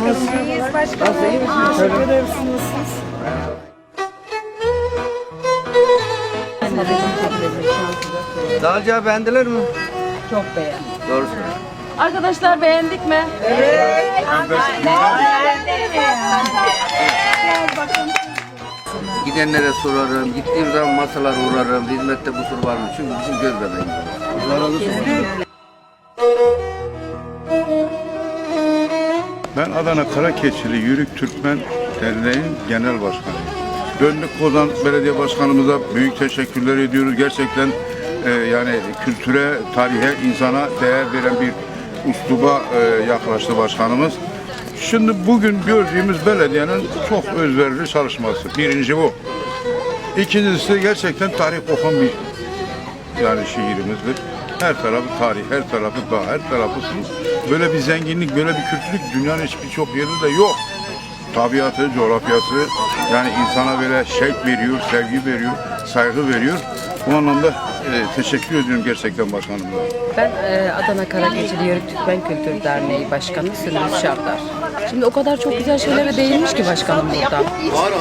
Belediye başkanımız. Nasıl iyi misiniz? Şöyle. Dalca beğendiler mi? Çok beğendim. Doğru söylüyorsun. Arkadaşlar beğendik mi? Gidenlere sorarım, gittiğim zaman masalar uğrarım, hizmette kusur var mı? Çünkü bizim göz bebeğimiz. Allah razı olsun. Ben Adana Karakeçili Yürük Türkmen Derneği'nin genel başkanıyım. Döndük Kozan Belediye Başkanımıza büyük teşekkürler ediyoruz. Gerçekten e, yani kültüre, tarihe, insana değer veren bir usluba e, yaklaştı başkanımız. Şimdi bugün gördüğümüz belediyenin çok özverili çalışması. Birinci bu. İkincisi gerçekten tarih kokan bir yani şiirimizdir. Her tarafı tarih, her tarafı dağ, her tarafı su. Böyle bir zenginlik, böyle bir kültürlük dünyanın hiçbir çok yerinde yok. Tabiatı, coğrafyası yani insana böyle şevk veriyor, sevgi veriyor, saygı veriyor. Bu anlamda e, teşekkür ediyorum gerçekten başkanımla. Ben e, Adana Karakeçili Yörük Türkmen Kültür Derneği Başkanı Sündüz Şardar. Şimdi o kadar çok güzel şeylere değinmiş ki başkanım burada.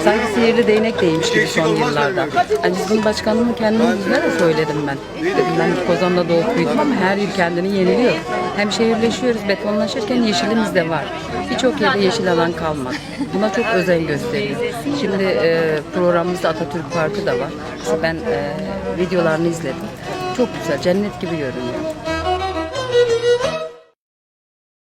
Sanki sihirli değnek değmiş gibi son yıllarda. Yani bizim başkanımın kendinin yüzüne de söyledim ben. Dedim ben Kozan'da doğup büyüdüm ama her yıl kendini yeniliyor. Hem şehirleşiyoruz, betonlaşırken yeşilimiz de var. Birçok yerde yeşil alan kalmadı. Buna çok özen gösteriyor. Şimdi e, programımızda Atatürk Parkı da var. Ben e, videolarını izledim. Çok güzel, cennet gibi görünüyor.